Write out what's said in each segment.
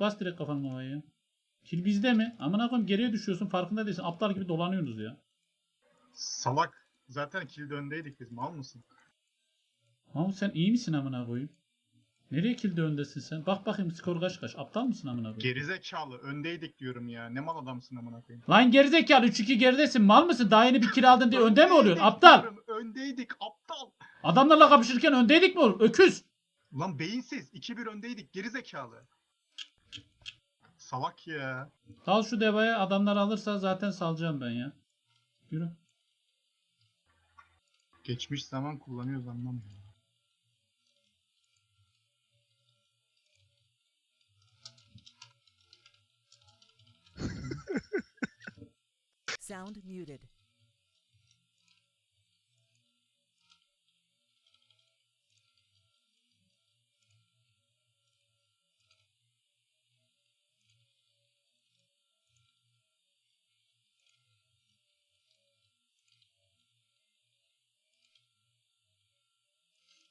Bas direkt kafanın ya. Kil bizde mi? Amına koyayım geriye düşüyorsun farkında değilsin. Aptal gibi dolanıyorsunuz ya. Salak. Zaten kilde öndeydik biz. Mal mısın? Mahmut sen iyi misin amına koyayım? Nereye kilde öndesin sen? Bak bakayım skor kaç kaç. Aptal mısın amına koyayım? Gerizekalı. Öndeydik diyorum ya. Ne mal adamsın amına koyayım. Lan gerizekalı 3-2 geridesin. Mal mısın? Daha yeni bir kill aldın diye önde mi oluyorsun? Aptal. diyorum, Öndeydik aptal. Adamlarla kapışırken öndeydik mi olur? Öküz. Lan beyinsiz. 2-1 öndeydik. Gerizekalı. Salak ya. Sal şu devaya adamlar alırsa zaten salacağım ben ya. Yürü. Geçmiş zaman kullanıyoruz anlamıyorum. Sound muted.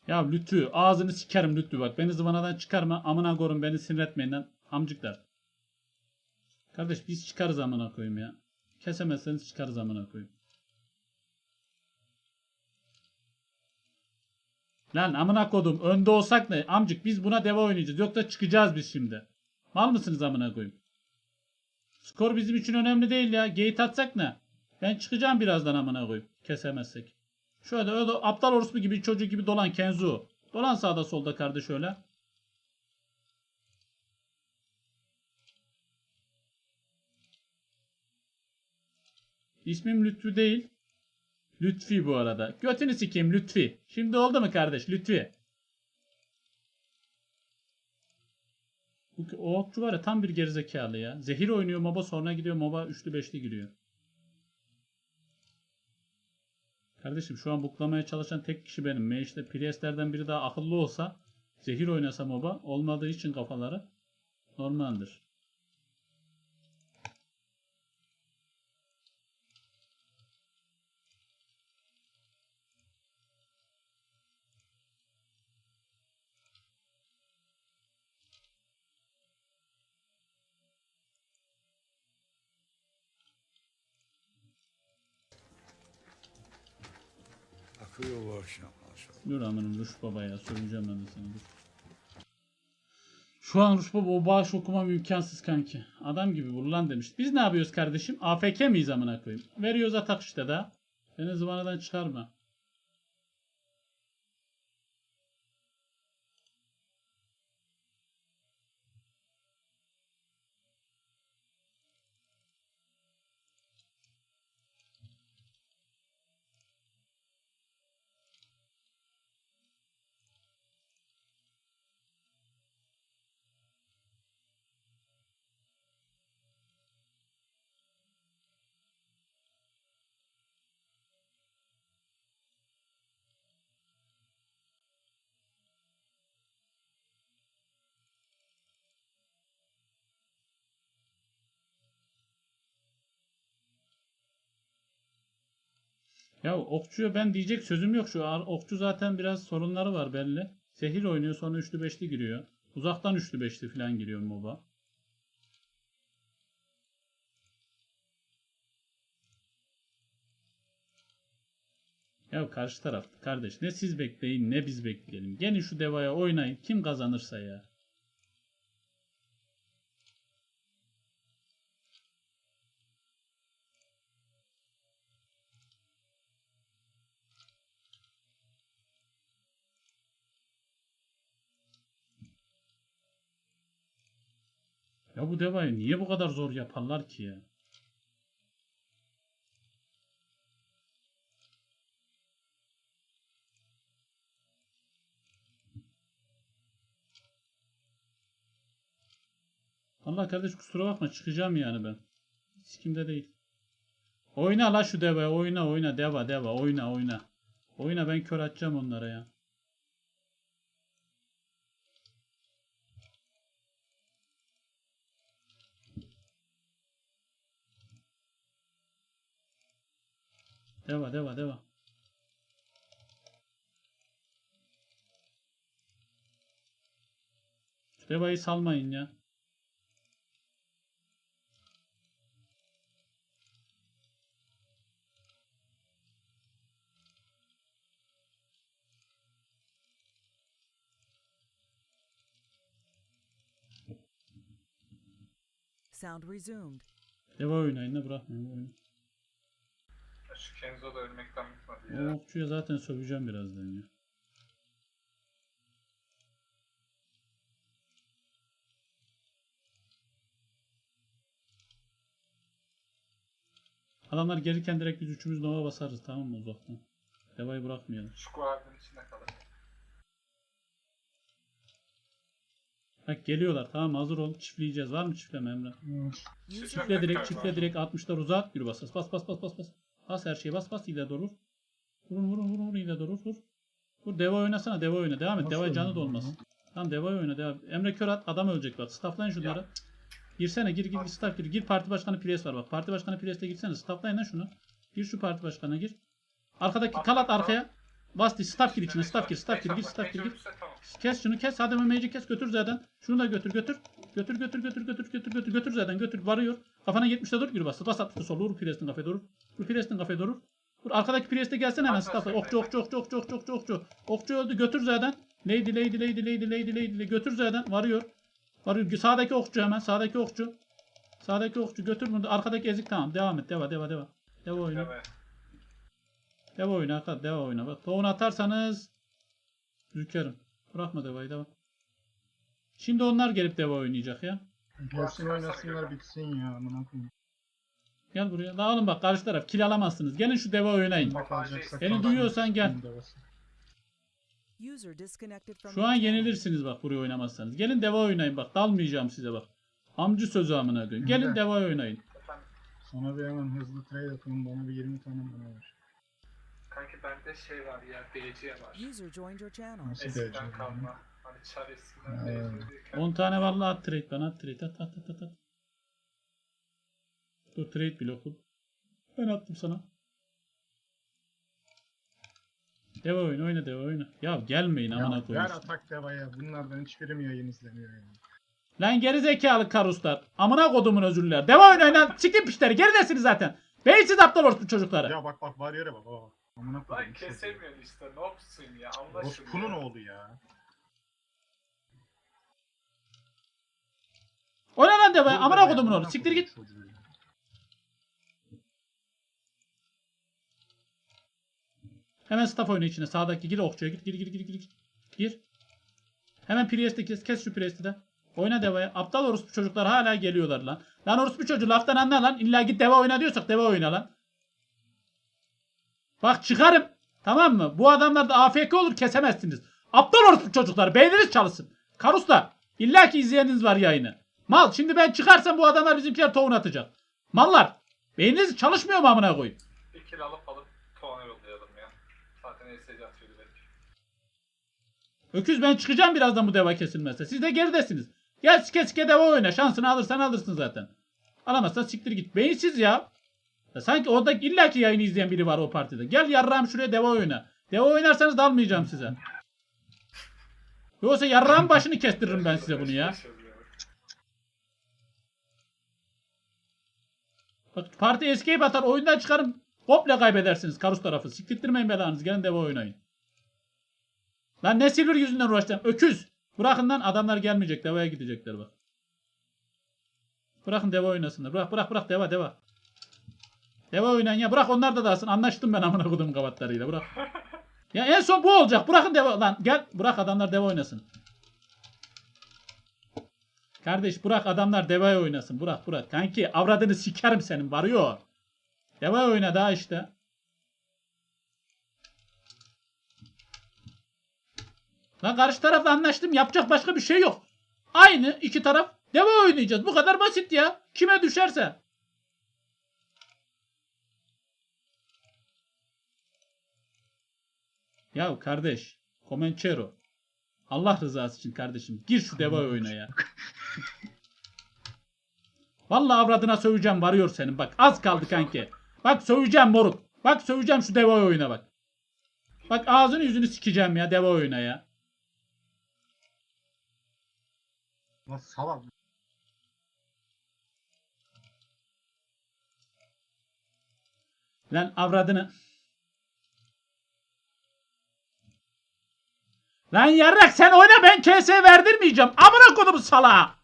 Ya Lütfü ağzını sikerim Lütfü bak. Beni zıvanadan çıkarma. Amına korun beni sinir etmeyin lan. Amcıklar. Kardeş biz çıkarız amına koyayım ya. Kesemezseniz çıkarız amına koyayım. Lan amına kodum önde olsak ne? Amcık biz buna deva oynayacağız. Yoksa çıkacağız biz şimdi. Mal mısınız amına koyayım? Skor bizim için önemli değil ya. Gate atsak ne? Ben çıkacağım birazdan amına koyayım. Kesemezsek. Şöyle öyle aptal orospu gibi çocuk gibi dolan Kenzu. Dolan sağda solda kardeş öyle. İsmim Lütfü değil. Lütfi bu arada. Götünü sikeyim Lütfi. Şimdi oldu mu kardeş Lütfi? O okçu var ya tam bir gerizekalı ya. Zehir oynuyor MOBA sonra gidiyor MOBA üçlü beşli giriyor. Kardeşim şu an buklamaya çalışan tek kişi benim. Meşte Priestlerden biri daha akıllı olsa zehir oynasa MOBA olmadığı için kafaları normaldir. Akıyor bu akşam. Dur amirim Ruş Baba ya söyleyeceğim ben de sana dur. Şu an Ruş Baba o bağış okumam imkansız kanki. Adam gibi vur lan demiş. Biz ne yapıyoruz kardeşim? AFK miyiz amına koyayım? Veriyoruz atak işte da. Beni zıvanadan çıkarma. Ya okçuya ben diyecek sözüm yok şu. Okçu zaten biraz sorunları var belli. Zehir oynuyor sonra üçlü beşli giriyor. Uzaktan üçlü beşli falan giriyor MOBA. Ya karşı taraf kardeş ne siz bekleyin ne biz bekleyelim. Gelin şu devaya oynayın kim kazanırsa ya. Ya bu devayı niye bu kadar zor yaparlar ki ya? Allah kardeş kusura bakma çıkacağım yani ben. Sikimde değil. Oyna la şu deve oyna oyna deva deva oyna oyna. Oyna ben kör atacağım onlara ya. Deva deva deva. Deva'yı salmayın ya. Sound resumed. Deva oynayın da bırakmayın. Şu Kenzo da ölmekten bitmedi ya. O okçuya zaten söveceğim birazdan ya. Adamlar gelirken direkt biz üçümüz nova basarız tamam mı uzaktan. Devayı bırakmayalım. Şu kuadrın içinde kalır. Bak geliyorlar tamam hazır ol çiftleyeceğiz. Var mı çiftleme Emre? Çiftle direkt çiftle direkt 60'lar uzat yürü bas bas bas bas bas bas bas. Her şeye bas bas ileri doğru. Vurun vurun vurun vurun ileri doğru vur. Vur deva oynasana deva oyna devam et. Nasıl Deva canı da olmaz. Tamam deva oyna devam. Emre kör at adam ölecek bak. Stafflayın şunları. Girsene gir gir gir staff gir. Gir parti başkanı pres var bak. Parti başkanı presle girsene. Stafflayın lan şunu. Gir şu parti başkanına gir. Arkadaki kalat arkaya. Bas di staff gir içine staff gir staff gir gir staff gir gir. Kes şunu kes. Hadi Meci kes götür zaten. Şunu da götür götür. Götür götür götür götür götür götür götür zaten götür varıyor. Kafana 70'te dur yürü bas. Bas 60'ta sol vur Preston kafaya doğru. Vur Preston kafaya doğru. Vur arkadaki Priest'e gelsene hemen staffla. Okçu okçu okçu okçu okçu okçu okçu. Okçu öldü götür zaten. Lady lady lady lady lady lady götür zaten varıyor. Varıyor. Sağdaki okçu hemen sağdaki okçu. Sağdaki okçu götür bunu. Arkadaki ezik tamam devam et. Deva deva deva. Deva oyna. Deva oyna deva oyna. Bak tohum atarsanız Zülkerim. Bırakma devayı devam. Şimdi onlar gelip deva oynayacak ya. Gelsin oynasınlar bitsin ya amına koyayım. Gel buraya. La oğlum bak karşı taraf kill alamazsınız. Gelin şu deva oynayın. Beni duyuyorsan gel. Şu an yenilirsiniz bak buraya oynamazsanız. Gelin deva oynayın bak. Dalmayacağım size bak. Amcı sözü amına koyayım. Gelin deva oynayın. Sana bir hemen hızlı trade atalım bana bir 20 tane bana ver. Kanki bende şey var ya, DC var. User joined your channel. Nasıl Eskiden diyeceğim? kalma. Hani çar eskiden diye. 10 tane vallahi at trade bana at trade at at at at. at. Dur trade bloku. Ben attım sana. Deva oyna oyna deva oyna. Ya gelmeyin amına Ya ver koyayım. atak devaya. Bunlardan hiçbirim yayın izlemiyor yani. Lan geri zekalı karuslar. Amına kodumun özürler. Deva oynayın lan. Sikin pişleri. Geridesiniz zaten. Beysiz aptal orospu çocukları. Ya bak bak var yere bak. bak. Amına Lan koyayım. kesemiyorsun işte, ne yapsın ya, Allah Orospu'nun oğlu ya. Oyna lan deva. Dur Amına be, kodumun oğlu. Siktir git. çocuğu ya. Hemen staff oyna içine. Sağdaki gir okçuya git. Gir gir gir gir. Gir. Hemen Priest'i kes. Kes şu Priest'i de. Oyna devaya. Aptal orospu çocuklar hala geliyorlar lan. Lan orospu çocuğu laftan anla lan. İlla git deva oyna diyorsak deva oyna lan. Bak çıkarım. Tamam mı? Bu adamlar da AFK olur kesemezsiniz. Aptal orospu çocuklar. Beyniniz çalışsın. Karusla. İlla ki izleyeniniz var yayını. Mal. Şimdi ben çıkarsam bu adamlar bizimkiler tohum atacak. Mallar. Beyniniz çalışmıyor mu amına koyayım? Bir kill alıp alıp puana yollayalım ya. Zaten ESC atıyor direkt. Öküz ben çıkacağım birazdan bu deva kesilmezse. Siz de geridesiniz. Gel sike sike deva oyna. Şansını alırsan alırsın zaten. Alamazsan siktir git. Beyinsiz ya. Ya sanki orada illaki yayını izleyen biri var o partide. Gel yarrağım şuraya deva oyna. Deva oynarsanız dalmayacağım size. Yoksa yarrağın başını kestiririm ben size bunu ya. Bak parti escape atar oyundan çıkarım. Komple kaybedersiniz karus tarafı. Siktirtmeyin belanızı. Gelin deva oynayın. Lan ne silver yüzünden uğraşacağım. Öküz. Bırakın lan adamlar gelmeyecek. Deva'ya gidecekler bak. Bırakın deva oynasınlar. Bırak bırak bırak deva deva. Deva oynayın ya. Bırak onlar da dalsın. Anlaştım ben amına kodum kavatlarıyla. Bırak. Ya en son bu olacak. Bırakın deva. Lan gel. Bırak adamlar deva oynasın. Kardeş bırak adamlar devaya oynasın. Bırak bırak. Kanki avradını sikerim senin. Varıyor. Deva oyna daha işte. Lan karşı tarafla anlaştım. Yapacak başka bir şey yok. Aynı iki taraf deva oynayacağız. Bu kadar basit ya. Kime düşerse. Ya kardeş. Comanchero. Allah rızası için kardeşim. Gir şu deva oyuna ya. Vallahi avradına söveceğim varıyor senin. Bak az kaldı kanki. Bak söveceğim moruk. Bak söveceğim şu deva oyuna bak. Bak ağzını yüzünü sikeceğim ya deva oyuna ya. Lan salak. Lan avradını. Lan yarrak sen oyna ben KS verdirmeyeceğim. Amına kodumu salağa.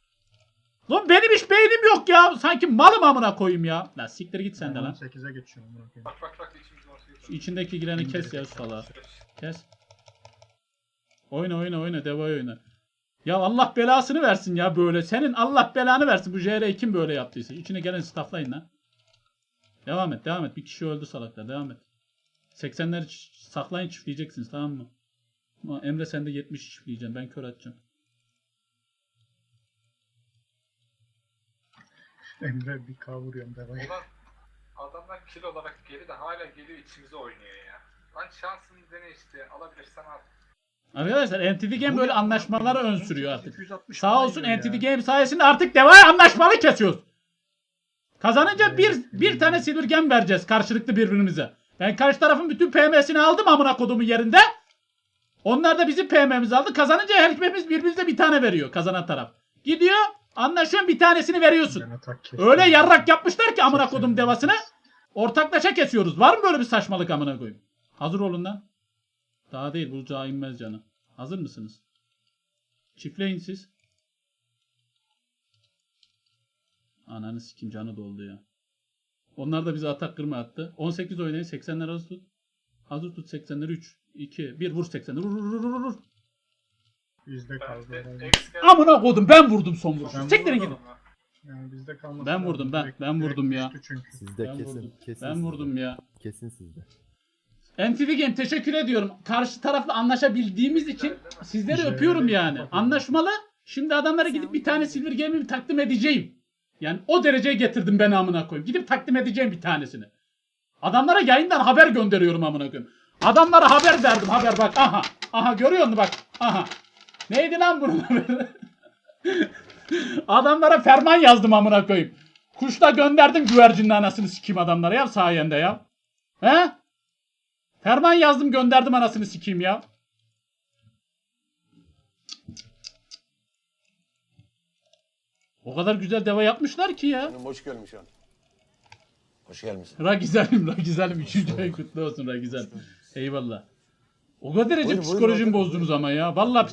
Lan benim hiç beynim yok ya. Sanki malım amına koyayım ya. Lan siktir git sen de lan. 18'e geçiyorum. bırakayım. Bak bak bak içimiz var. Şu içindeki gireni kes ya. Beş. Kes. Oyna oyna oyna deva oyna. Ya Allah belasını versin ya böyle. Senin Allah belanı versin bu JR kim böyle yaptıysa. İçine gelen stafflayın lan. Devam et devam et. Bir kişi öldü salaklar devam et. 80'leri ç- saklayın çiftleyeceksiniz tamam mı? Ama Emre sen de 70 çiftleyeceksin. Ben kör atacağım. Emre bir kavuruyorum devayı. Ulan adamlar kill olarak geri de hala geliyor içimize oynuyor ya. Lan şansını dene işte alabilirsen al. Arkadaşlar NTT Game böyle anlaşmaları ön sürüyor artık. 260 Sağ olsun ya. Game sayesinde artık devaya anlaşmalı kesiyoruz. Kazanınca bir, bir tane silver gem vereceğiz karşılıklı birbirimize. Ben karşı tarafın bütün PM'sini aldım amına kodumun yerinde. Onlar da bizim PM'mizi aldı. Kazanınca her hepimiz birbirimize bir tane veriyor kazanan taraf. Gidiyor anlaşıyorsun bir tanesini veriyorsun. Öyle yarrak yapmışlar ki amına kodum devasını. Ortaklaşa kesiyoruz. Var mı böyle bir saçmalık amına koyayım? Hazır olun lan. Daha değil bulacağı inmez canı. Hazır mısınız? Çiftleyin siz. Ananı sikim canı doldu ya. Onlar da bize atak kırma attı. 18 oynayın 80'ler hazır tut. Hazır tut 80'leri 3, 2, 1 vur 80'leri. Vur vur vur vur vur. Bizde kaldı. Amına kodum ben vurdum son vuruşu. Vurdum. gidin. Yani bizde kalması Ben vurdum, ben- Direkt- ben vurdum ya. Sizde Ben kesin. vurdum. Kesin Ben sizde. vurdum ya. Kesin sizde. NTV Game teşekkür ediyorum. Karşı tarafla anlaşabildiğimiz için sizleri Güzel. öpüyorum yani. Anlaşmalı. Şimdi adamlara gidip bir tane Silver Game'i takdim edeceğim. Yani o dereceye getirdim ben amına koyayım. Gidip takdim edeceğim bir tanesini. Adamlara yayından haber gönderiyorum amına koyayım. Adamlara haber verdim haber bak aha. Aha görüyor musun bak aha. Neydi lan bunun? Adamlara ferman yazdım amına koyayım. Kuşla gönderdim güvercinin anasını sikeyim adamlara ya sayende ya. He? Ferman yazdım gönderdim anasını sikeyim ya. O kadar güzel deva yapmışlar ki ya. Hoş gelmiş han. Hoş gelmişsin. Ra güzelim, ra güzelim. Üçüncü ay kutlu olsun ra güzel. Eyvallah. O kadar derece Buyur, buyur, psikolojimi buyur. bozdunuz ama ya. Vallahi